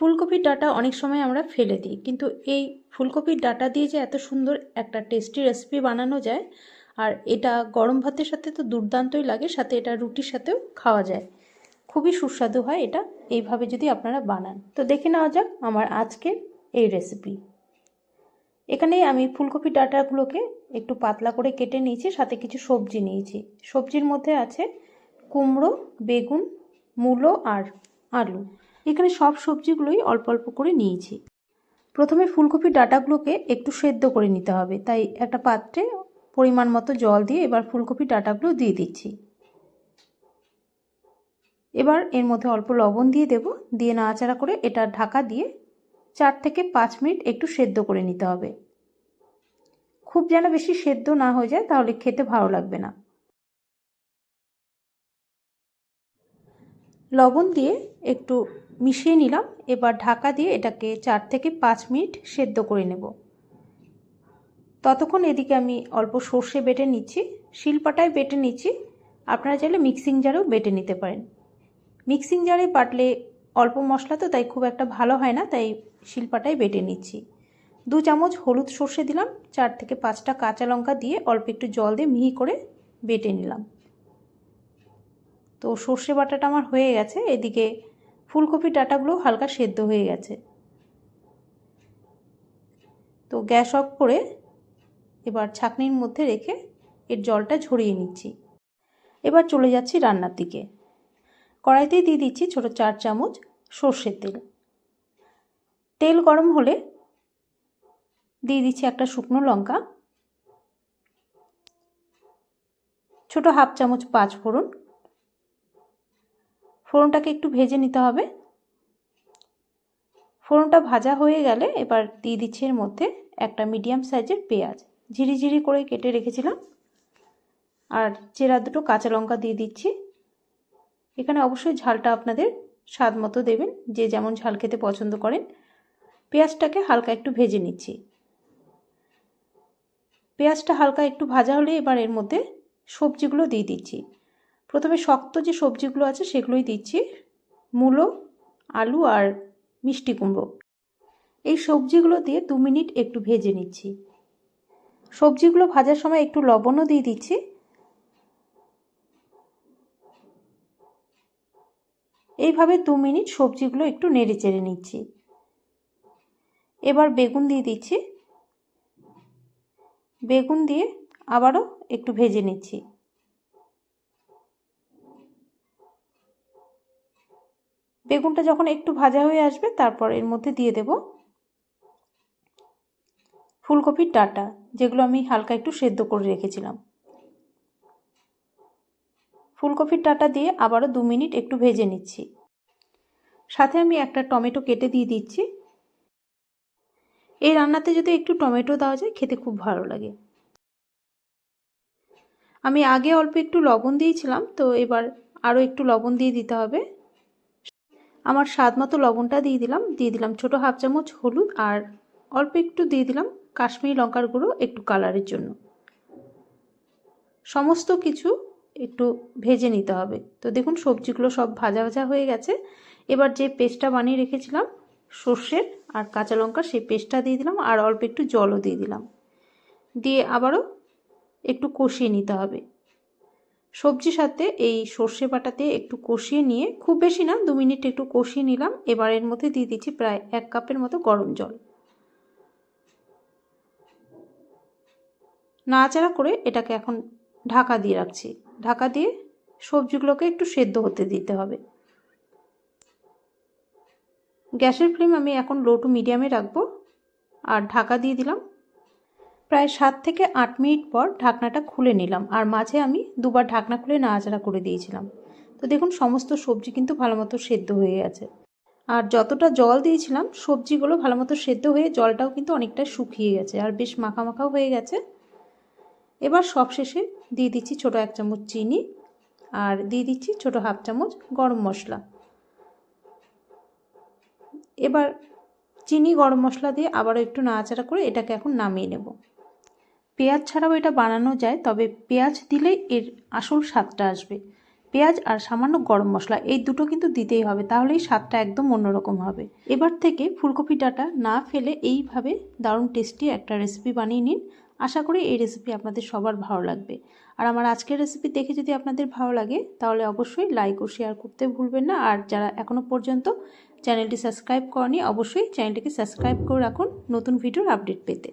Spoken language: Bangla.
ফুলকপির ডাটা অনেক সময় আমরা ফেলে দিই, কিন্তু এই ফুলকপির ডাটা দিয়ে যে এত সুন্দর একটা টেস্টি রেসিপি বানানো যায়, আর এটা গরম ভাতের সাথে তো দুর্দান্তই লাগে, সাথে এটা রুটির সাথেও খাওয়া যায়। খুবই সুস্বাদু হয় এটা, এইভাবে যদি আপনারা বানান। তো দেখে নেওয়া যাক আমার আজকের এই রেসিপি এখানে আমি ফুলকপির ডাটাগুলোকে একটু পাতলা করে কেটে নিয়েছি, সাথে কিছু সবজি নিয়েছি। সবজির মধ্যে আছে কুমড়ো, বেগুন, মূলো আর আলু। এখানে সব সবজিগুলোই অল্প অল্প করে নিয়েছি। প্রথমে ফুলকপির ডাটাগুলোকে একটু সেদ্ধ করে নিতে হবে। তাই একটা পাত্রে পরিমাণ মতো জল দিয়ে এবার ফুলকপির ডাটাগুলো দিয়ে দিচ্ছি। এবার এর মধ্যে অল্প লবণ দিয়ে দেব। দিয়ে নাড়াচাড়া করে এটা ঢাকা দিয়ে চার থেকে পাঁচ মিনিট একটু সেদ্ধ করে নিতে হবে। খুব যেন বেশি সেদ্ধ না হয়ে যায়, তাহলে খেতে ভালো লাগবে না। লবণ দিয়ে একটু মিশিয়ে নিলাম। এবার ঢাকা দিয়ে এটাকে চার থেকে পাঁচ মিনিট সেদ্ধ করে নেব। ততক্ষণ এদিকে আমি অল্প সর্ষে বেটে নিচ্ছি। শিলপাটায় বেটে নিচ্ছি। আপনারা চাইলে মিক্সিং জারেও বেটে নিতে পারেন। মিক্সিং জারে বাটলে অল্প মশলা তো, তাই খুব একটা ভালো হয় না, তাই শিলপাটায় বেটে নিচ্ছি। দু চামচ হলুদ সর্ষে দিলাম। চার থেকে পাঁচটা কাঁচা লঙ্কা দিয়ে অল্প একটু জল দিয়ে মিহি করে বেটে নিলাম। তো সর্ষে বাটাটা আমার হয়ে গেছে, এদিকে ফুলকপির ডাটাগুলো হালকা সেদ্ধ হয়ে গেছে। তো গ্যাস অফ করে এবার ছাকনির মধ্যে রেখে এর জলটা ঝরিয়ে নিচ্ছি। এবার চলে যাচ্ছি রান্নার দিকে। কড়াইতেই দিয়ে দিচ্ছি ছোটো চার চামচ সর্ষের তেল। তেল গরম হলে দিয়ে দিচ্ছি একটা শুকনো লঙ্কা। ছোট হাফ চামচ পাঁচ ফোড়ন ফোড়নটাকে একটু ভেজে নিতে হবে। ফোড়নটা ভাজা হয়ে গেলে এবার দিয়ে দিচ্ছি এর মধ্যে একটা মিডিয়াম সাইজের পেঁয়াজ। ঝিরিঝিরি করে কেটে রেখেছিলাম। আর চেরা দুটো কাঁচা লঙ্কা দিয়ে দিচ্ছি। এখানে অবশ্যই ঝালটা আপনাদের স্বাদ মতো দেবেন, যে যেমন ঝাল খেতে পছন্দ করেন। পেঁয়াজটাকে হালকা একটু ভেজে নিচ্ছি। পেঁয়াজটা হালকা একটু ভাজা হলে এবার এর মধ্যে সবজিগুলো দিয়ে দিচ্ছি। প্রথমে শক্ত যে সবজিগুলো আছে সেগুলোই দিচ্ছি, মূলো, আলু আর মিষ্টি কুমড়ো। এই সবজিগুলো দিয়ে দু মিনিট একটু ভেজে নিচ্ছি। সবজিগুলো ভাজার সময় একটু লবণও দিয়ে দিচ্ছি। এইভাবে দু মিনিট সবজিগুলো একটু নেড়ে চেড়ে নিচ্ছি। এবার বেগুন দিয়ে দিচ্ছি। বেগুন দিয়ে আবারও একটু ভেজে নিচ্ছি। বেগুনটা যখন একটু ভাজা হয়ে আসবে, তারপর এর মধ্যে দিয়ে দেব ফুলকপির ডাটা, যেগুলো আমি হালকা একটু সেদ্ধ করে রেখেছিলাম। ফুলকপির ডাটা দিয়ে আবারও দু মিনিট একটু ভেজে নিচ্ছি। সাথে আমি একটা টমেটো কেটে দিয়ে দিচ্ছি। এই রান্নাতে যদি একটু টমেটো দেওয়া যায়, খেতে খুব ভালো লাগে। আমি আগে অল্প একটু লবণ দিয়েছিলাম, তো এবার আরও একটু লবণ দিয়ে দিতে হবে। আমার স্বাদ মতো লবণটা দিয়ে দিলাম। দিয়ে দিলাম ছোটো হাফ চামচ হলুদ আর অল্প একটু দিয়ে দিলাম কাশ্মীরি লঙ্কার গুঁড়ো একটু কালারের জন্য। সমস্ত কিছু একটু ভেজে নিতে হবে। তো দেখুন সবজিগুলো সব ভাজা ভাজা হয়ে গেছে। এবার যে পেস্টটা বানিয়ে রেখেছিলাম, সর্ষের আর কাঁচা লঙ্কা সেই পেস্টটা দিয়ে দিলাম আর অল্প একটু জলও দিয়ে দিলাম। দিয়ে আবারও একটু কষিয়ে নিতে হবে। সবজির সাথে এই সর্ষে বাটাতে একটু কষিয়ে নিয়ে, খুব বেশি না, দু মিনিট একটু কষিয়ে নিলাম। এবার এর মধ্যে দিয়ে দিচ্ছি প্রায় এক কাপের মতো গরম জল। নাড়াচাড়া করে এটাকে এখন ঢাকা দিয়ে রাখছি। ঢাকা দিয়ে সবজিগুলোকে একটু সেদ্ধ হতে দিতে হবে। গ্যাসের ফ্লেম আমি এখন লো টু মিডিয়ামে রাখব। আর ঢাকা দিয়ে দিলাম প্রায় সাত থেকে আট মিনিট পর ঢাকনাটা খুলে নিলাম। আর মাঝে আমি দুবার ঢাকনা খুলে নাড়াচাড়া করে দিয়েছিলাম। তো দেখুন, সমস্ত সবজি কিন্তু ভালো মতো সেদ্ধ হয়ে গেছে। আর যতটা জল দিয়েছিলাম, সবজিগুলো ভালো মতো সেদ্ধ হয়ে জলটাও কিন্তু অনেকটা শুকিয়ে গেছে। আর বেশ মাখা মাখাও হয়ে গেছে। এবার সব শেষে দিয়ে দিচ্ছি ছোটো এক চামচ চিনি আর দিয়ে দিচ্ছি ছোটো হাফ চামচ গরম মশলা। এবার চিনি, গরম মশলা দিয়ে আবারও একটু নাড়াচাড়া করে এটাকে এখন নামিয়ে নেব। পেঁয়াজ ছাড়াও এটা বানানো যায়, তবে পেঁয়াজ দিলেই এর আসল স্বাদটা আসবে। পেঁয়াজ আর সামান্য গরম মশলা, এই দুটো কিন্তু দিতেই হবে, তাহলেই স্বাদটা একদম অন্যরকম হবে। এবার থেকে ফুলকপি ডাটা না ফেলে এইভাবে দারুণ টেস্টি একটা রেসিপি বানিয়ে নিন। আশা করি এই রেসিপি আপনাদের সবার ভালো লাগবে। আর আমার আজকের রেসিপি দেখে যদি আপনাদের ভালো লাগে, তাহলে অবশ্যই লাইক ও শেয়ার করতে ভুলবেন না। আর যারা এখনও পর্যন্ত চ্যানেলটি সাবস্ক্রাইব করেনি, অবশ্যই চ্যানেলটিকে সাবস্ক্রাইব করে রাখুন নতুন ভিডিওর আপডেট পেতে।